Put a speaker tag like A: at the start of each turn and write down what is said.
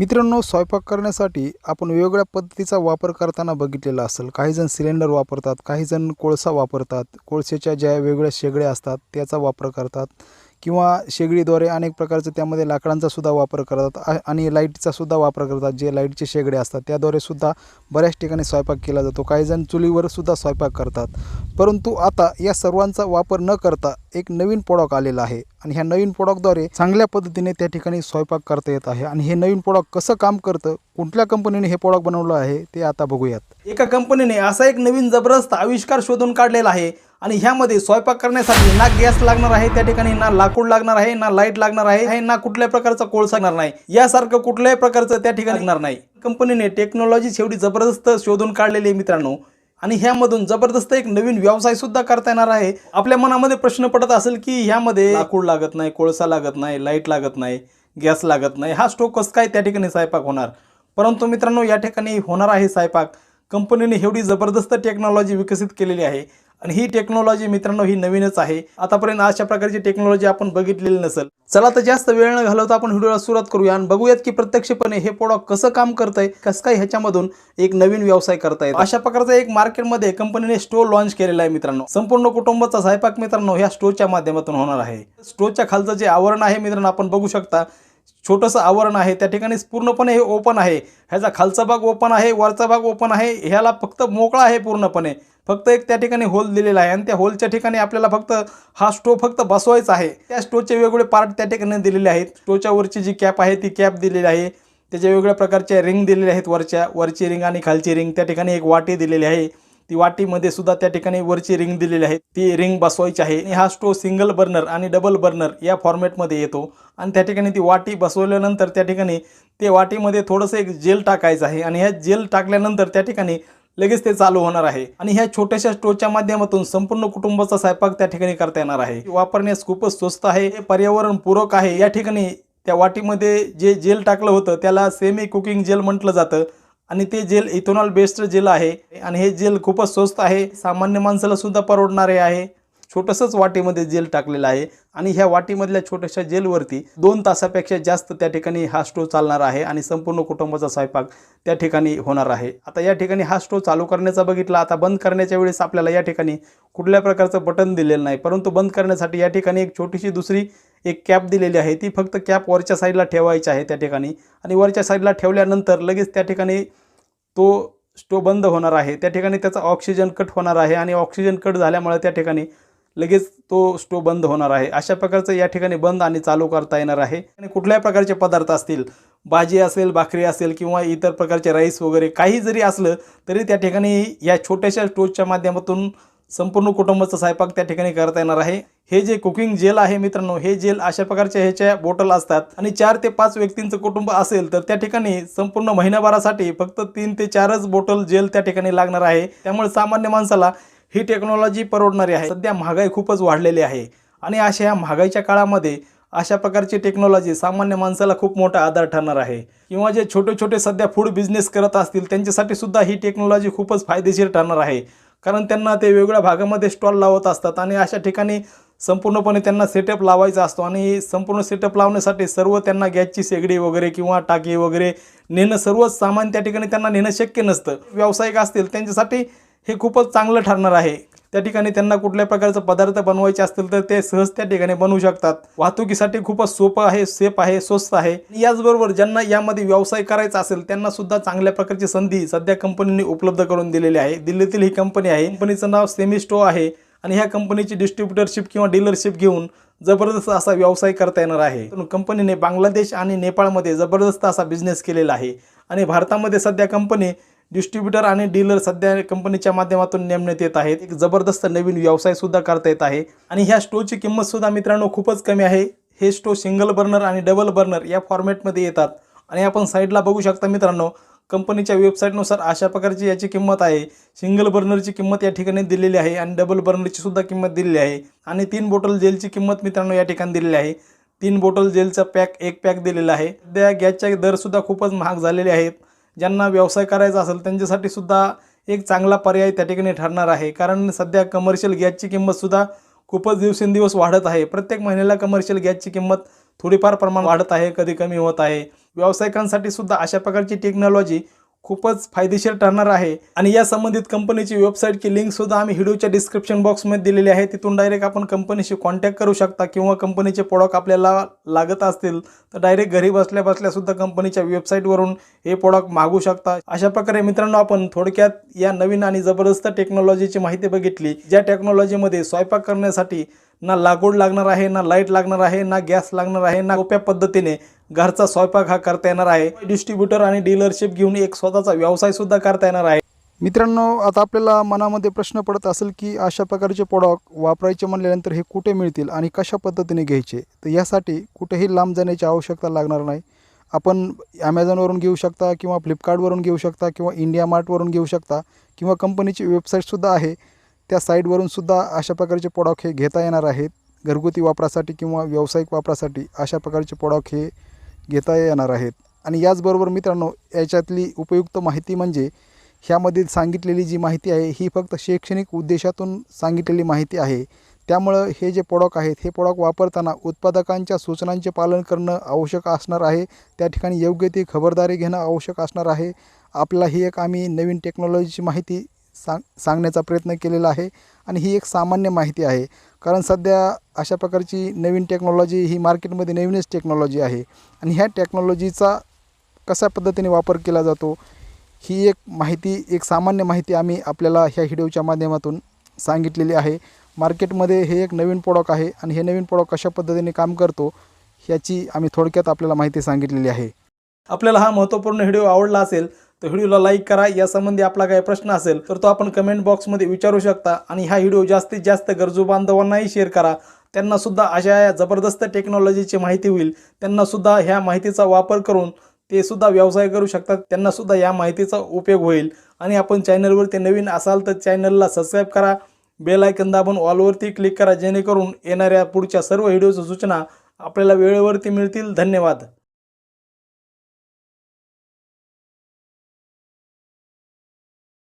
A: मित्रांनो स्वयंपाक करण्यासाठी आपण वेगवेगळ्या पद्धतीचा वापर करताना बघितलेला असेल. काहीजण सिलेंडर वापरतात काहीजण कोळसा वापरतात. कोळशाच्या ज्या वेगवेगळ्या शेगड्या असतात त्याचा वापर करतात. किंवा शेगडीद्वारे अनेक प्रकारचं त्यामध्ये लाकडांचासुद्धा वापर करतात. आणि लाईटचासुद्धा वापर करतात. जे लाईटचे शेगडे असतात त्याद्वारे सुद्धा बऱ्याच ठिकाणी स्वयंपाक केला जातो. काही जण चुलीवर सुद्धा स्वयंपाक करतात. परंतु आता या सर्वांचा वापर न करता एक नवीन पोडॉक आलेला आहे. आणि ह्या नवीन पोडॉकद्वारे चांगल्या पद्धतीने त्या ठिकाणी स्वयंपाक करता येत आहे. आणि हे नवीन पोडॉक कसं काम करतं कुठल्या कंपनीने हे पोडॉक बनवलं आहे ते आता बघूयात.
B: एका कंपनीने असा एक नवीन जबरदस्त आविष्कार शोधून काढलेला आहे. आणि ह्यामध्ये स्वयंपाक करण्यासाठी ना गॅस लागणार आहे त्या ठिकाणी ना लाकूड लागणार आहे ना लाइट लागणार आहे ना कुठल्याही प्रकारचा कोळसा लागणार नाही. यासारखं कुठल्याही प्रकारचं त्या ठिकाणी लागणार नाही. कंपनीने टेक्नॉलॉजी एवढी जबरदस्त शोधून काढलेली आहे मित्रांनो. आणि ह्यामधून जबरदस्त एक नवीन व्यवसाय सुद्धा करता येणार आहे. आपल्या मनामध्ये प्रश्न पडत असेल की ह्यामध्ये लाकूड लागत नाही कोळसा लागत नाही लाइट लागत नाही गॅस लागत नाही हा स्टोक कसं काय त्या ठिकाणी स्वयंपाक होणार? परंतु मित्रांनो या ठिकाणी होणार आहे स्वयंपाक. कंपनीने एवढी जबरदस्त टेक्नॉलॉजी विकसित केलेली आहे. आणि ही टेक्नॉलॉजी मित्रांनो ही नवीनच आहे. आतापर्यंत अशा प्रकारची टेक्नॉलॉजी आपण बघितलेली नसेल. चला तर जास्त वेळ न घालवता आपण व्हिडिओला सुरुवात करूया आणि बघूयात की प्रत्यक्षपणे हे प्रोडक्ट कसं काम करतंय कसं काय ह्याच्यामधून एक नवीन व्यवसाय करता येतो. अशा प्रकारचा एक मार्केटमध्ये कंपनीने स्टोर लॉन्च केलेला आहे मित्रांनो. संपूर्ण कुटुंबाचा स्वयंपाक मित्रांनो ह्या स्टोरच्या माध्यमातून होणार आहे. स्टोरच्या खालचं जे आवरण आहे मित्रांनो आपण बघू शकता. छोटंसं आवरण आहे त्या ठिकाणी पूर्णपणे हे ओपन आहे. ह्याचा खालचा भाग ओपन आहे वरचा भाग ओपन आहे ह्याला फक्त मोकळा आहे पूर्णपणे. फक्त एक त्या ठिकाणी होल दिलेला आहे आणि त्या होलच्या ठिकाणी आपल्याला फक्त हा स्टो फक्त बसवायचा आहे. त्या स्टोचे वेगवेगळे पार्ट त्या ठिकाणी दिलेले आहेत. स्टोच्या वरची जी कॅप आहे ती कॅप दिलेली आहे. त्याच्या वेगवेगळ्या प्रकारच्या रिंग दिलेल्या आहेत वरच्या वरची रिंग आणि खालची रिंग त्या ठिकाणी एक वाटी दिलेली आहे. ती वाटीमध्ये सुद्धा त्या ठिकाणी वरची रिंग दिलेली आहे. ती रिंग बसवायची आहे. हा स्टोव सिंगल बर्नर आणि डबल बर्नर या फॉर्मॅटमध्ये येतो. आणि त्या ठिकाणी ती वाटी बसवल्यानंतर त्या ठिकाणी ते वाटीमध्ये थोडंसं एक जेल टाकायचं आहे. आणि ह्या जेल टाकल्यानंतर त्या ठिकाणी लगेच ते चालू होणार आहे. आणि ह्या छोट्याशा स्टोच्या माध्यमातून संपूर्ण कुटुंबाचा स्वयंपाक त्या ठिकाणी करता येणार आहे. वापरण्यास खूपच स्वस्त आहे. हे पर्यावरण पूरक आहे. या ठिकाणी त्या वाटीमध्ये जे जेल टाकलं होतं त्याला सेमी कुकिंग जेल म्हटलं जातं. आणि ते जेल इथोनॉल बेस्ड जेल आहे. आणि हे जेल खूपच स्वस्त आहे. सामान्य माणसाला सुद्धा परवडणारे आहे. छोटंसंच वाटीमध्ये जेल टाकलेलं आहे. आणि ह्या वाटीमधल्या छोट्याशा जेलवरती दोन तासापेक्षा जास्त त्या ठिकाणी हा स्टोव चालणार आहे आणि संपूर्ण कुटुंबाचा स्वयंपाक त्या ठिकाणी होणार आहे. आता या ठिकाणी हा स्टोव चालू करण्याचा बघितला. आता बंद करण्याच्या वेळेस आपल्याला या ठिकाणी कुठल्या प्रकारचं बटन दिलेलं नाही. परंतु बंद करण्यासाठी या ठिकाणी एक छोटीशी दुसरी एक कॅप दिलेली आहे ती फक्त कॅप वरच्या साईडला ठेवायची आहे त्या ठिकाणी. आणि वरच्या साईडला ठेवल्यानंतर लगेच त्या ठिकाणी तो स्टोव बंद होणार आहे. त्या ठिकाणी त्याचा ऑक्सिजन कट होणार आहे आणि ऑक्सिजन कट झाल्यामुळे त्या ठिकाणी लगेच तो स्टोव बंद होणार आहे. अशा प्रकारचं या ठिकाणी बंद आणि चालू करता येणार आहे. आणि कुठल्याही प्रकारचे पदार्थ असतील भाजी असेल भाकरी असेल किंवा इतर प्रकारचे राईस वगैरे काही जरी असलं तरी त्या ठिकाणी या छोट्याशा स्टोवच्या माध्यमातून संपूर्ण कुटुंबाचा स्वयंपाक त्या ठिकाणी करता येणार आहे. हे जे कुकिंग जेल आहे मित्रांनो हे जेल अशा प्रकारच्या ह्याच्या बॉटल असतात. आणि चार ते पाच व्यक्तींचं कुटुंब असेल तर त्या ठिकाणी संपूर्ण महिन्याभरासाठी फक्त तीन ते चारच बॉटल जेल त्या ठिकाणी लागणार आहे. त्यामुळे सामान्य माणसाला ही टेक्नॉलॉजी परवडणारी आहे. सध्या महागाई खूपच वाढलेली आहे. आणि अशा ह्या महागाईच्या काळामध्ये अशा प्रकारची टेक्नॉलॉजी सामान्य माणसाला खूप मोठा आधार ठरणार आहे. किंवा जे छोटे छोटे सध्या फूड बिझनेस करत असतील त्यांच्यासाठी सुद्धा ही टेक्नॉलॉजी खूपच फायदेशीर ठरणार आहे. कारण त्यांना ते वेगवेगळ्या भागामध्ये स्टॉल लावत असतात आणि अशा ठिकाणी संपूर्णपणे त्यांना सेटअप लावायचा असतो आणि संपूर्ण सेटअप लावण्यासाठी सर्व त्यांना गॅसची शेगडी वगैरे किंवा टाकी वगैरे नेणं सर्वच सामान त्या ठिकाणी त्यांना नेणं शक्य नसतं. व्यावसायिक असतील त्यांच्यासाठी हे खूपच चांगलं ठरणार आहे. त्या ठिकाणी त्यांना कुठल्या प्रकारचे पदार्थ बनवायचे असतील तर ते सहज त्या ठिकाणी बनवू शकतात. वाहतुकीसाठी खूपच सोपं आहे सेफ आहे स्वस्त आहे. याचबरोबर ज्यांना यामध्ये व्यवसाय करायचा असेल त्यांना सुद्धा चांगल्या प्रकारची संधी सध्या कंपनीने उपलब्ध करून दिलेली आहे. दिल्लीतील ही कंपनी आहे. कंपनीचं नाव सेमिस्टो आहे आणि ह्या कंपनीची डिस्ट्रीब्युटरशिप किंवा डीलरशिप घेऊन जबरदस्त असा व्यवसाय करता येणार आहे. कंपनीने बांगलादेश आणि नेपाळमध्ये जबरदस्त असा बिझनेस केलेला आहे. आणि भारतामध्ये सध्या कंपनी डिस्ट्रीब्युटर आणि डीलर सध्या कंपनीच्या माध्यमातून नेमण्यात येत आहेत. एक जबरदस्त नवीन व्यवसाय सुद्धा करता येत आहे. आणि ह्या स्टोवची किंमत सुद्धा मित्रांनो खूपच कमी आहे. हे स्टोव सिंगल बर्नर आणि डबल बर्नर या फॉर्मॅटमध्ये येतात. आणि आपण साईडला बघू शकता मित्रांनो कंपनीच्या वेबसाईटनुसार अशा प्रकारची याची किंमत आहे. सिंगल बर्नरची किंमत या ठिकाणी दिलेली आहे आणि डबल बर्नरची सुद्धा किंमत दिलेली आहे. आणि तीन बॉटल जेलची किंमत मित्रांनो या ठिकाणी दिलेली आहे. तीन बॉटल जेलचा पॅक एक पॅक दिलेला आहे. सध्या गॅसचे दरसुद्धा खूपच महाग झालेले आहेत. ज्यांना व्यवसाय करायचा असेल त्यांच्यासाठी सुद्धा एक चांगला पर्याय त्या ठिकाणी ठरणार आहे. कारण सध्या कमर्शियल गॅसची किंमतसुद्धा खूपच दिवसेंदिवस वाढत आहे. प्रत्येक महिन्याला कमर्शियल गॅसची किंमत थोडीफार प्रमाण वाढत आहे कधी कमी होत आहे. व्यावसायिकांसाठी सुद्धा अशा प्रकारची टेक्नॉलॉजी खूपच फायदेशीर ठरणार आहे. आणि या संबंधित कंपनीची वेबसाईटची लिंक सुद्धा आम्ही व्हिडिओच्या डिस्क्रिप्शन बॉक्समध्ये दिलेली आहे. तिथून डायरेक्ट आपण कंपनीशी कॉन्टॅक्ट करू शकता किंवा कंपनीचे प्रोडक्ट आपल्याला लागत असतील तर डायरेक्ट घरी बसल्या बसल्या सुद्धा कंपनीच्या वेबसाईटवरून हे प्रोडक्ट मागू शकता. अशा प्रकारे मित्रांनो आपण थोडक्यात या नवीन आणि जबरदस्त टेक्नॉलॉजीची माहिती बघितली. ज्या टेक्नॉलॉजीमध्ये स्वयंपाक करण्यासाठी ना लागवड लागणार आहे ना लाइट लागणार आहे ना गॅस लागणार आहे ना सोप्या पद्धतीने घरचा स्वयंपाक हा करता येणार आहे. डिस्ट्रीब्युटर आणि डीलरशिप घेऊन एक स्वतःचा व्यवसाय सुद्धा करता येणार आहे.
A: मित्रांनो आता आपल्याला मनामध्ये प्रश्न पडत असेल की अशा प्रकारचे प्रॉडक्ट वापरायचे म्हणल्यानंतर हे कुठे मिळतील आणि कशा पद्धतीने घ्यायचे? तर यासाठी कुठेही लांब जाण्याची आवश्यकता लागणार नाही. आपण ॲमेझॉनवरून घेऊ शकता किंवा फ्लिपकार्टवरून घेऊ शकता किंवा इंडिया मार्टवरून घेऊ शकता किंवा कंपनीची वेबसाईटसुद्धा आहे. त्या साईडवरून सुद्धा अशा प्रकारचे पोडाख हे घेता येणार आहेत. घरगुती वापरासाठी किंवा व्यावसायिक वापरासाठी अशा प्रकारचे पोडाख हे घेता येणार आहेत. आणि याचबरोबर मित्रांनो याच्यातली उपयुक्त माहिती म्हणजे ह्यामधील सांगितलेली जी माहिती आहे ही फक्त शैक्षणिक उद्देशातून सांगितलेली माहिती आहे. त्यामुळं हे जे पोडॉक आहेत हे पोडॉक वापरताना उत्पादकांच्या सूचनांचे पालन करणं आवश्यक असणार आहे. त्या ठिकाणी योग्य ती खबरदारी घेणं आवश्यक असणार आहे. आपल्याला ही एक आम्ही नवीन टेक्नॉलॉजीची माहिती सांग सांगण्याचा प्रयत्न केलेला आहे आणि ही एक सामान्य माहिती आहे. कारण सध्या अशा प्रकारची नवीन टेक्नॉलॉजी ही मार्केटमध्ये नवीनच टेक्नॉलॉजी आहे आणि ह्या टेक्नॉलॉजीचा कशा पद्धतीने वापर केला जातो ही एक माहिती एक सामान्य माहिती आम्ही आपल्याला ह्या व्हिडिओच्या माध्यमातून सांगितलेली आहे. मार्केटमध्ये हे एक नवीन प्रॉडक्ट आहे आणि हे नवीन प्रॉडक्ट कशा पद्धतीने काम करतो ह्याची आम्ही थोडक्यात आपल्याला माहिती सांगितलेली आहे.
B: आपल्याला हा महत्त्वपूर्ण व्हिडिओ आवडला असेल तर व्हिडिओला लाईक करा. यासंबंधी आपला काही प्रश्न असेल तर तो आपण कमेंट बॉक्समध्ये विचारू शकता आणि हा व्हिडिओ जास्तीत जास्त गरजू बांधवांनाही शेअर करा. त्यांना सुद्धा अशा या जबरदस्त टेक्नॉलॉजीची माहिती होईल. त्यांना सुद्धा ह्या माहितीचा वापर करून ते सुद्धा व्यवसाय करू शकतात. त्यांना सुद्धा या माहितीचा उपयोग होईल. आणि आपण चॅनलवर ते नवीन असाल तर चॅनलला सबस्क्राईब करा. बेल आयकन दाबून ऑलवरती क्लिक करा. जेणेकरून येणाऱ्या पुढच्या सर्व व्हिडिओच्या सूचना आपल्याला वेळेवरती मिळतील. धन्यवाद.